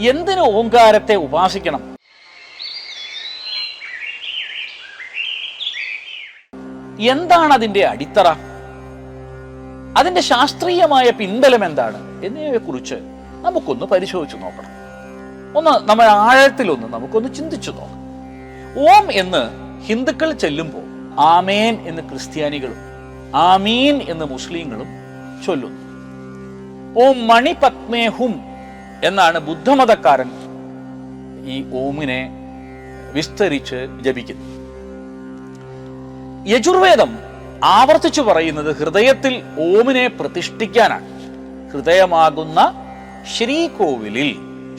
എന്തിനു ഓങ്കാരത്തെ ഉപാസിക്കണം? എന്താണ് അതിന്റെ അടിത്തറ? അതിന്റെ ശാസ്ത്രീയമായ പിൻബലം എന്താണ്? എന്നിവയെ കുറിച്ച് നമുക്കൊന്ന് പരിശോധിച്ചു നോക്കണം. ഒന്ന് നമ്മൾ ആഴത്തിലൊന്ന് നമുക്കൊന്ന് ചിന്തിച്ചു നോക്കാം. ഓം എന്ന് ഹിന്ദുക്കൾ ചെല്ലുമ്പോൾ ആമേൻ എന്ന് ക്രിസ്ത്യാനികളും ആമീൻ എന്ന് മുസ്ലിങ്ങളും ചൊല്ലുന്നു. ഓം ഹും എന്നാണ് ബുദ്ധമതക്കാരൻ ഈ ഓമിനെ വിസ്തരിച്ച് ജപിക്കുന്നത്. യജുർവേദം ആവർത്തിച്ചു പറയുന്നത് ഹൃദയത്തിൽ ഓമിനെ പ്രതിഷ്ഠിക്കാനാണ്. ഹൃദയമാകുന്ന ശ്രീകോവിലിൽ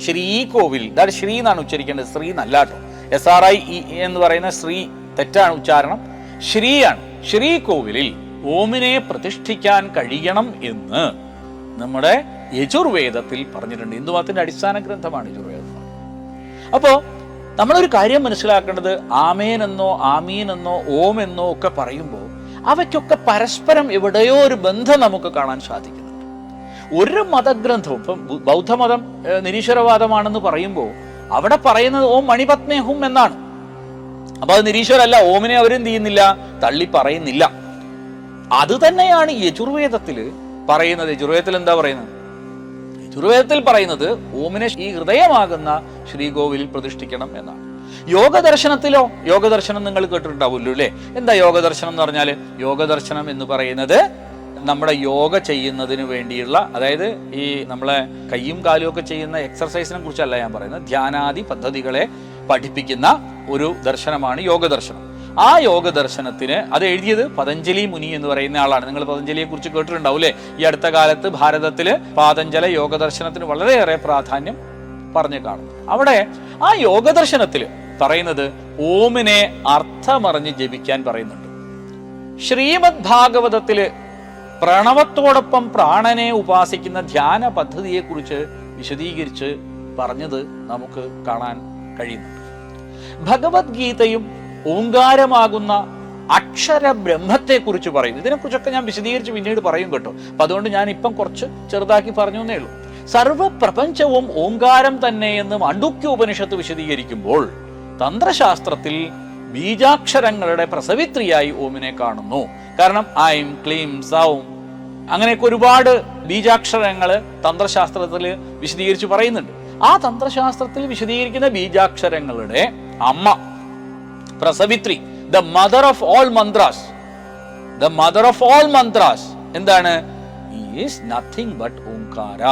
ശ്രീകോവിൽ ഇതാണ് ശ്രീ എന്നാണ് ഉച്ചരിക്കേണ്ടത് ശ്രീ നല്ലാട്ടോ എസ് ആർ ഐ ഇ എന്ന് പറയുന്ന ശ്രീ തെറ്റാണ് ഉച്ചാരണം. ശ്രീയാണ് ശ്രീകോവിലിൽ ഓമിനെ പ്രതിഷ്ഠിക്കാൻ കഴിയണം എന്ന് നമ്മുടെ യജുർവേദത്തിൽ പറഞ്ഞിട്ടുണ്ട്. ഹിന്ദുമതത്തിന്റെ അടിസ്ഥാന ഗ്രന്ഥമാണ് യജുർവേദം. എന്ന് പറയുന്നത്. അപ്പോ നമ്മളൊരു കാര്യം മനസ്സിലാക്കേണ്ടത് ആമേൻ എന്നോ ആമീൻ എന്നോ ഓം എന്നോ ഒക്കെ പറയുമ്പോൾ അവയ്ക്കൊക്കെ പരസ്പരം എവിടെയോ ഒരു ബന്ധം നമുക്ക് കാണാൻ സാധിക്കുന്നുണ്ട് ഒരു മതഗ്രന്ഥവും ഇപ്പം ബൗദ്ധമതം നിരീശ്വരവാദമാണെന്ന് പറയുമ്പോൾ അവിടെ പറയുന്നത് ഓം മണിപത്മേ ഹും എന്നാണ്. അപ്പൊ അത് നിരീശ്വരല്ല ഓമിനെ അവരെന്ത് ചെയ്യുന്നില്ല? തള്ളി പറയുന്നില്ല. അത് തന്നെയാണ് യജുർവേദത്തിൽ പറയുന്നത്. യജുർവേദത്തിൽ എന്താ പറയുന്നത്? യജുർവേദത്തിൽ പറയുന്നത് ഓമിനെ ഈ ഹൃദയമാകുന്ന ശ്രീകോവിലിൽ പ്രതിഷ്ഠിക്കണം എന്നാണ്. യോഗദർശനത്തിലോ യോഗദർശനം നിങ്ങൾ കേട്ടിട്ടുണ്ടാവുമല്ലോ അല്ലേ? എന്താ യോഗദർശനം എന്ന് പറഞ്ഞാൽ യോഗദർശനം എന്ന് പറയുന്നത് നമ്മുടെ യോഗ ചെയ്യുന്നതിന് വേണ്ടിയുള്ള അതായത് ഈ നമ്മളെ കയ്യും കാലും ഒക്കെ ചെയ്യുന്ന എക്സർസൈസിനെ കുറിച്ചല്ല ഞാൻ പറയുന്നത് ധ്യാനാദി പദ്ധതികളെ പഠിപ്പിക്കുന്ന ഒരു ദർശനമാണ് യോഗദർശനം. ആ യോഗ ദർശനത്തിന് അത് എഴുതിയത് പതഞ്ജലി മുനി എന്ന് പറയുന്ന ആളാണ്. നിങ്ങൾ പതഞ്ജലിയെ കുറിച്ച് കേട്ടിട്ടുണ്ടാവൂലേ ഈ അടുത്ത കാലത്ത് ഭാരതത്തിൽ പാതഞ്ജല യോഗ ദർശനത്തിന് വളരെയേറെ പ്രാധാന്യം പറഞ്ഞു കാണുന്നു. അവിടെ ആ യോഗ ദർശനത്തിൽ പറയുന്നത് ഓമിനെ അർത്ഥമറിഞ്ഞ് ജപിക്കാൻ പറയുന്നുണ്ട്. ശ്രീമദ് ഭാഗവതത്തിൽ പ്രണവത്തോടൊപ്പം പ്രാണനെ ഉപാസിക്കുന്ന ധ്യാന പദ്ധതിയെക്കുറിച്ച് വിശദീകരിച്ച് പറഞ്ഞത് നമുക്ക് കാണാൻ കഴിയുന്നുണ്ട്. ഭഗവത്ഗീതയും ഓങ്കാരമാകുന്ന അക്ഷര ബ്രഹ്മത്തെക്കുറിച്ച് പറയുന്നു ഇതിനെക്കുറിച്ചൊക്കെ ഞാൻ വിശദീകരിച്ച് പിന്നീട് പറയും കേട്ടോ. അപ്പൊ അതുകൊണ്ട് ഞാൻ ഇപ്പം കുറച്ച് ചെറുതാക്കി പറഞ്ഞു എന്നേ ഉള്ളൂ. സർവപ്രപഞ്ചവും ഓങ്കാരം തന്നെ എന്ന് മണ്ഡുക്യ ഉപനിഷത്ത് വിശദീകരിക്കുമ്പോൾ തന്ത്രശാസ്ത്രത്തിൽ ബീജാക്ഷരങ്ങളുടെ പ്രസവിത്രിയായി ഓമിനെ കാണുന്നു. കാരണം ഐം ക്ലീം സൗം. അങ്ങനെയൊക്കെ ഒരുപാട് ബീജാക്ഷരങ്ങൾ തന്ത്രശാസ്ത്രത്തിൽ വിശദീകരിച്ച് പറയുന്നുണ്ട്. ആ തന്ത്രശാസ്ത്രത്തിൽ വിശദീകരിക്കുന്ന ബീജാക്ഷരങ്ങളുടെ അമ്മ പ്രസവിത്രി. The mother of all mantras the mother of all mantras എന്താണ്? നത്തിങ് ബട്ട് ഓംകാര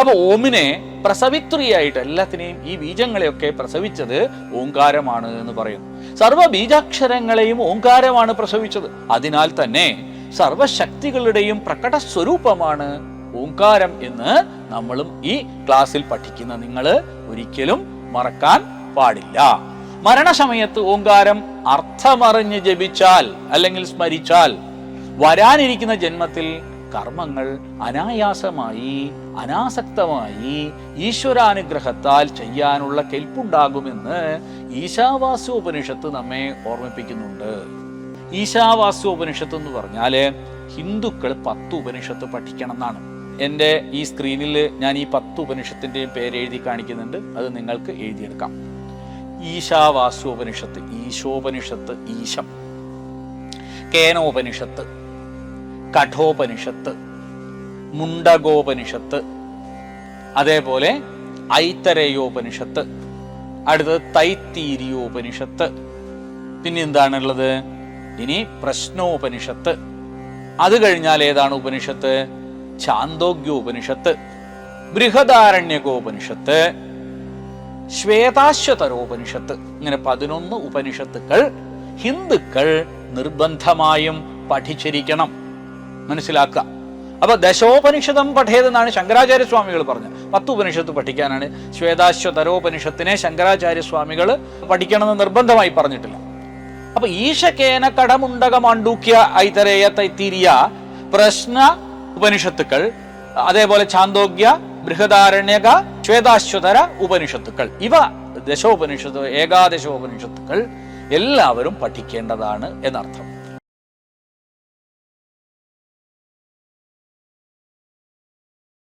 അപ്പൊ ഓമിനെ പ്രസവിത്രിയായിട്ട് എല്ലാത്തിനെയും ഈ ബീജങ്ങളെയൊക്കെ പ്രസവിച്ചത് ഓങ്കാരമാണ് എന്ന് പറയുന്നു. സർവ ബീജാക്ഷരങ്ങളെയും ഓങ്കാരമാണ് പ്രസവിച്ചത്. അതിനാൽ തന്നെ സർവശക്തികളുടെയും പ്രകട സ്വരൂപമാണ് ഓങ്കാരം എന്ന് നമ്മളും ഈ ക്ലാസ്സിൽ പഠിക്കുന്ന നിങ്ങൾ ഒരിക്കലും മറക്കാൻ പാടില്ല. മരണസമയത്ത് ഓങ്കാരം അർത്ഥമറിഞ്ഞ് ജപിച്ചാൽ അല്ലെങ്കിൽ സ്മരിച്ചാൽ വരാനിരിക്കുന്ന ജന്മത്തിൽ കർമ്മങ്ങൾ അനായാസമായി അനാസക്തമായി ഈശ്വരാനുഗ്രഹത്താൽ ചെയ്യാനുള്ള കെൽപ്പുണ്ടാകുമെന്ന് ഈശാവാസ്യോപനിഷത്ത് നമ്മെ ഓർമ്മിപ്പിക്കുന്നുണ്ട്. ഈശാവാസ്യോപനിഷത്ത് എന്ന് പറഞ്ഞാൽ ഹിന്ദുക്കൾ പത്ത് ഉപനിഷത്ത് പഠിക്കണം എന്നാണ് എന്റെ ഈ സ്ക്രീനിൽ ഞാൻ ഈ പത്ത് ഉപനിഷത്തിന്റെയും പേര് എഴുതി കാണിക്കുന്നുണ്ട്. അത് നിങ്ങൾക്ക് എഴുതിയെടുക്കാം. ഈശാവാസ്യോപനിഷത്ത് ഈശോപനിഷത്ത് ഈശം. കേനോപനിഷത്ത് കഠോപനിഷത്ത് മുണ്ടകോപനിഷത്ത് അതേപോലെ ഐത്തരയോപനിഷത്ത് അടുത്തത് തൈത്തീരിയോപനിഷത്ത് പിന്നെ എന്താണുള്ളത്? ഇനി പ്രശ്നോപനിഷത്ത്. അത് കഴിഞ്ഞാൽ ഏതാണ് ഉപനിഷത്ത്? ചാന്തോഗ്യോപനിഷത്ത് ബൃഹദാരണ്യകോപനിഷത്ത് ശ്വേതാശ്വതരോപനിഷത്ത് ഇങ്ങനെ പതിനൊന്ന് ഉപനിഷത്തുക്കൾ ഹിന്ദുക്കൾ നിർബന്ധമായും പഠിച്ചിരിക്കണം. മനസ്സിലാക്കുക. അപ്പൊ ദശോപനിഷതം പഠേതെന്നാണ് ശങ്കരാചാര്യ സ്വാമികൾ പറഞ്ഞത്. പത്ത് ഉപനിഷത്ത് പഠിക്കാനാണ് ശ്വേതാശ്വതരോപനിഷത്തിനെ ശങ്കരാചാര്യ സ്വാമികൾ പഠിക്കണമെന്ന് നിർബന്ധമായി പറഞ്ഞിട്ടില്ല. അപ്പൊ ഈശകേന കടമുണ്ടക മാണ്ഡൂക്യ ഐതരേയ തൈത്തിരിയ പ്രശ്ന ഉപനിഷത്തുക്കൾ അതേപോലെ ചാന്തോഗ്യ ബൃഹദാരണ്യക ശ്വേതാശ്വതര ഉപനിഷത്തുക്കൾ. ഇവ ദശോപനിഷത്ത് ഏകാദശോപനിഷത്തുക്കൾ എല്ലാവരും പഠിക്കേണ്ടതാണ് എന്നർത്ഥം.